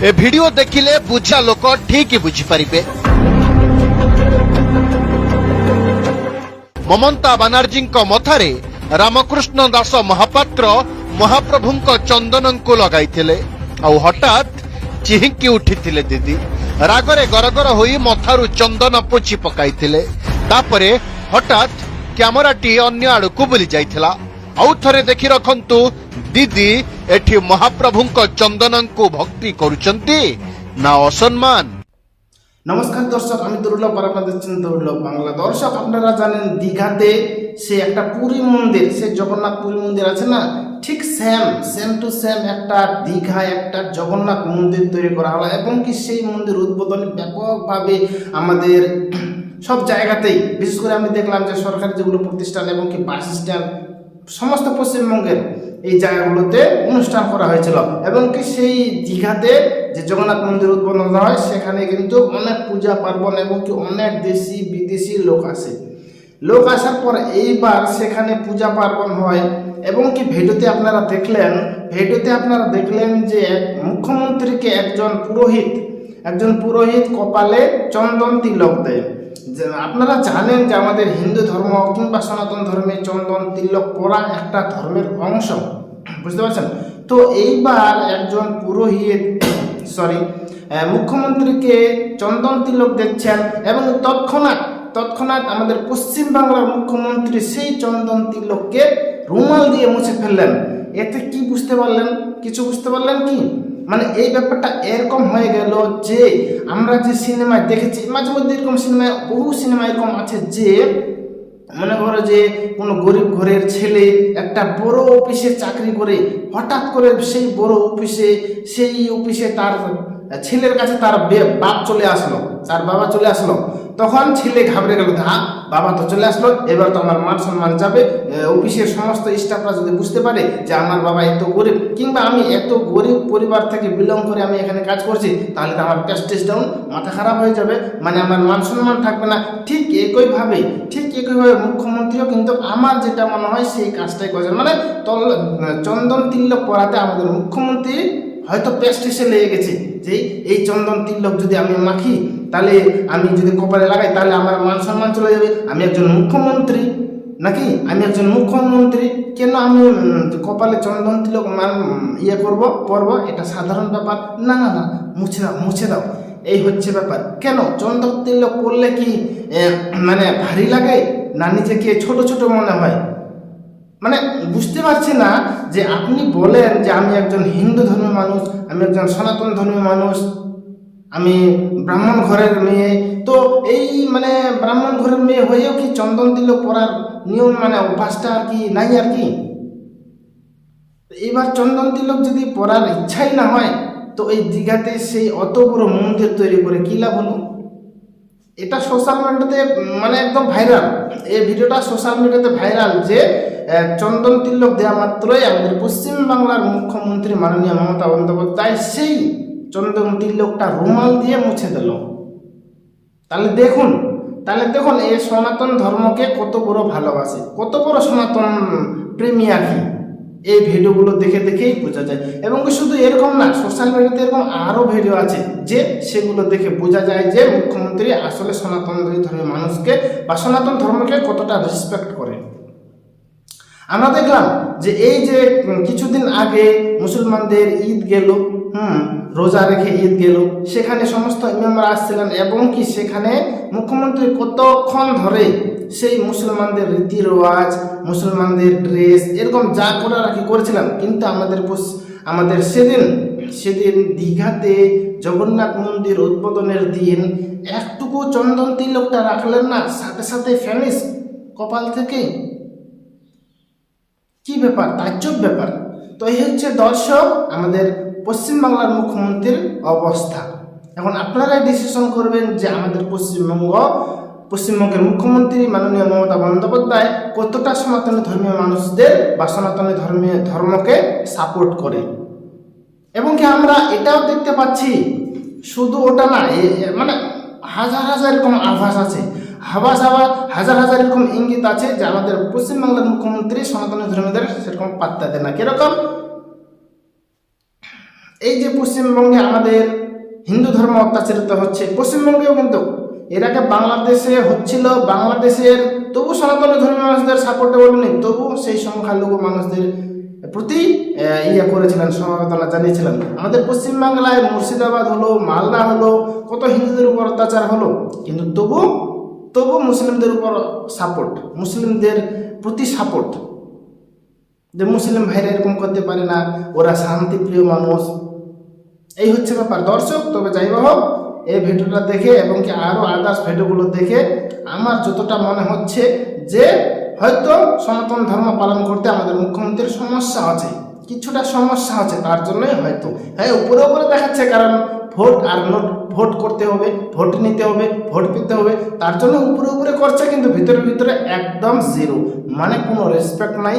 ଏ video ଦେଖିଲେ ବୁଝା ଲୋକ ଠିକ ବୁଝିପାରିବେ। ମମତା ବାନାର୍ଜୀଙ୍କ ମଥାରେ ରାମକୃଷ୍ଣ ଦାସ ମହାପାତ୍ର ମହାପ୍ରଭୁଙ୍କ ଚନ୍ଦନଙ୍କୁ ଲଗାଇଥିଲେ। ଆଉ ହଠାତ୍ ଚିହିଙ୍କି ଉଠିଥିଲେ ଦିଦି। ରାଗରେ ଗରଗର ହୋଇ ମଥାରୁ ଚନ୍ଦନ ପୋଛି ପକାଇଥିଲେ। ତାପରେ ହଠାତ୍ କ୍ୟାମେରାଟି ଅନ୍ୟ ଆଡକୁ ବୁଲି ଯାଇଥିଲା ଆଉ ଥରେ ଦେଖି ରଖନ୍ତୁ ଦିଦି ଏଠି ମହାପ୍ରଭୁଙ୍କ ଚନ୍ଦନଙ୍କୁ ଭକ୍ତି କରୁଛନ୍ତି ନା অসম্মান নমস্কার দর্শক আমি দুর্লভ আর আপনাদের দেখছেন দুর্লভ বাংলা দর্শক আপনারা জানেন দীঘাতে সে একটা পুরী মন্দির সে জগন্নাথ পুরী মন্দির আছে না ঠিক সেম সেম টু সেম একটা দীঘায় একটা জগন্নাথ মন্দির তৈরি করা হলো এবং কি সেই মন্দির উদ্বোধন ব্যাপকভাবে আমাদের সব জায়গাতেই বিশেষ করে আমি দেখলাম যে সরকারি যেগুলো প্রতিষ্ঠান এবং কি বাস স্ট্যান্ড সমস্ত পশ্চিমবঙ্গের এই জায়গাগুলোতে অনুষ্ঠান করা হয়েছিল। এবং কি সেই দীঘাতে যে জগন্নাথ মন্দির উদ্বোধন হয়, সেখানে কিন্তু অনেক পূজা পার্বণ এবং কি অনেক দেশি, বিদেশি লোক আসে। লোক আসার পর এইবার সেখানে পূজা পার্বণ হয় এবং কি ভিডিওতে আপনারা দেখলেন ভিডিওতে আপনারা দেখলেন যে মুখ্যমন্ত্রীকে একজন পুরোহিত একজন পুরোহিত কপালে চন্দন তিলক দেয়। আপনারা জানেন যে আমাদের হিন্দু ধর্ম কিংবা সনাতন ধর্মে চন্দন, তিলক পরা একটা ধর্মের অংশ। বুঝতে পারছেন? তো এইবার একজন পুরোহিত সরি মুখ্যমন্ত্রীকে চন্দন, তিলক দিচ্ছেন এবং তৎক্ষণাৎ তৎক্ষণাৎ আমাদের পশ্চিমবাংলার মুখ্যমন্ত্রী সেই চন্দন, তিলককে রুমাল দিয়ে মুছে ফেললেন। এতে কি বুঝতে পারলেন? কিছু বুঝতে পারলেন কি? মানে এই ব্যাপারটা এরকম হয়ে গেল যে আমরা যে সিনেমায় দেখেছি, মাঝে মধ্যে এরকম সিনেমায় বহু সিনেমা এরকম আছে যে মনে করো যে কোনো গরিব ঘরের ছেলে একটা বড় অফিসে চাকরি করে, হঠাৎ করে সেই বড় অফিসে, সেই অফিসে তার ছেলের কাছে তার বাপ চলে আসলো, তার বাবা চলে আসলো। তখন ছেলে ঘাবড়ে গেল হ্যাঁ বাবা তো চলে আসলো, এবার তো আমার মান সম্মান যাবে। অফিসের সমস্ত স্টাফরা যদি বুঝতে পারে যে আমার বাবা এত গরিব, কিংবা আমি এত গরিব পরিবার থেকে বিলং করে আমি এখানে কাজ করছি, তাহলে তো আমার প্যাস্টেজ ডাউন মাথা খারাপ হয়ে যাবে। মানে আমার মান সম্মান থাকবে না। ঠিক একইভাবে ঠিক একইভাবে মুখ্যমন্ত্রীও কিন্তু আমার যেটা মনে হয় সেই কাজটাই করেছেন। মানে তল, চন্দন তিল্লক পড়াতে আমাদের মুখ্যমন্ত্রী হয়তো এসে লেগে গেছে, যে এই চন্দন তিল্লক যদি আমি মাখি তাহলে আমি যদি কপালে লাগাই, তাহলে আমার মান সম্মান চলে যাবে। আমি একজন মুখ্যমন্ত্রী, নাকি? আমি একজন মুখ্যমন্ত্রী, কেন আমি কপালে চন্দন তিলক মান ইয়ে করব, পরব? এটা সাধারণ ব্যাপার। না না না, মুছে দাও মুছে দাও। এই হচ্ছে ব্যাপার। কেন? চন্দন তিলক করলে কি মানে ভারী লাগে, না নিজেকে ছোট ছোট মনে হয়? মানে বুঝতে পারছি না যে আপনি বলেন যে আমি একজন হিন্দু ধর্মের মানুষ, আমি একজন সনাতন ধর্মের মানুষ। আমি ব্রাহ্মণ ঘরের মেয়ে। তো এই মানে ব্রাহ্মণ ঘরের মেয়ে হয়েও কি চন্দন দিল পরার নিয়ম মানে অভ্যাসটা আর কি নাই আর কি? এবার চন্দন তিলক যদি পরার ইচ্ছাই না হয়, তো এই দীঘাতে সেই অত বড় মন্দির তৈরি করে কি লাভ হলো? এটা সোশ্যাল মিডিয়াতে মানে একদম ভাইরাল এই ভিডিওটা সোশ্যাল মিডিয়াতে ভাইরাল যে চন্দন তিলক দেওয়া মাত্রই আমাদের পশ্চিমবাংলার মুখ্যমন্ত্রী মাননীয় মমতা বন্দ্যোপাধ্যায় সেই চন্দন লোকটা রুমাল দিয়ে মুছে দিল। তাহলে দেখুন তাহলে দেখুন এই সনাতন ধর্মকে কত বড় ভালোবাসে, কত বড় সনাতন প্রেমী আর কি এই ভিডিওগুলো দেখে দেখেই বোঝা যায়। এবং শুধু এরকম না সোশ্যাল মিডিয়াতে এরকম আরও ভিডিও আছে যে সেগুলো দেখে বোঝা যায় যে মুখ্যমন্ত্রী আসলে সনাতন ধর্মের মানুষকে বা সনাতন ধর্মকে কতটা রেসপেক্ট করে। আমরা দেখলাম যে এই যে কিছুদিন আগে মুসলমানদের ঈদ গেল, হুম, রোজা রেখে ঈদ গেল, সেখানে সমস্ত ইমামরা আসছিলেন এবং কি সেখানে মুখ্যমন্ত্রী কতক্ষণ ধরে সেই মুসলমানদের রীতি রেওয়াজ মুসলমানদের ড্রেস এরকম যা করার আর কি করেছিলাম কিন্তু আমাদের আমাদের সেদিন সেদিন দীঘাতে জগন্নাথ মন্দির উদ্বোধনের দিন একটুকু চন্দন তিলকটা রাখলেন না, সাথে সাথে ফ্যানিস কপাল থেকে কি ব্যাপার? তাজ্জব ব্যাপার। তো এই হচ্ছে দর্শক, আমাদের পশ্চিমবাংলার মুখ্যমন্ত্রীর অবস্থা। এখন আপনারাই ডিসিশন করবেন যে আমাদের পশ্চিমবঙ্গ, পশ্চিমবঙ্গের মুখ্যমন্ত্রী মাননীয় মমতা বন্দ্যোপাধ্যায় কতটা সনাতনী ধর্মীয় মানুষদের বা সনাতনী ধর্মীয় ধর্মকে সাপোর্ট করে। এবং কি আমরা এটাও দেখতে পাচ্ছি, শুধু ওটা না মানে হাজার হাজার এরকম আভাস আছে। আভাস আবার হাজার হাজার এরকম ইঙ্গিত আছে যে আমাদের পশ্চিমবাংলার মুখ্যমন্ত্রী সনাতন ধর্মীদের সেরকম পাত্তা দেয় না। কীরকম? এই যে পশ্চিমবঙ্গে আমাদের হিন্দু ধর্ম অত্যাচারিত হচ্ছে, পশ্চিমবঙ্গেও কিন্তু এর আগে বাংলাদেশে হচ্ছিল, বাংলাদেশের তবু সনাতন ধর্মীয় মানুষদের সাপোর্টে বলেনি তবু সেই সংখ্যালঘু মানুষদের প্রতি ইয়ে করেছিলেন, সমবেদনা জানিয়েছিলেন। আমাদের পশ্চিমবাংলায় মুর্শিদাবাদ হলো, মালদা হলো, কত হিন্দুদের উপর অত্যাচার হলো, কিন্তু তবু তবু মুসলিমদের উপর সাপোর্ট মুসলিমদের প্রতি সাপোর্ট যে মুসলিম ভাইরা এরকম করতে পারে না, ওরা শান্তিপ্রিয় মানুষ। এই হচ্ছে ব্যাপার। দর্শক, তবে যাই হোক, এই ভিডিওটা দেখে এবং কি আরও আদার্স ভিডিওগুলো দেখে আমার যতটা মনে হচ্ছে যে হয়তো সনাতন ধর্ম পালন করতে আমাদের মুখ্যমন্ত্রীর সমস্যা আছে, কিছুটা সমস্যা আছে, তার জন্যই হয়তো। হ্যাঁ উপরে উপরে দেখাচ্ছে, কারণ ভোট আর নোট ভোট করতে হবে, ভোট নিতে হবে, ভোট পেতে হবে, তার জন্য উপরে উপরে করছে কিন্তু ভিতরে ভিতরে একদম জিরো মানে কোনো রেসপেক্ট নাই।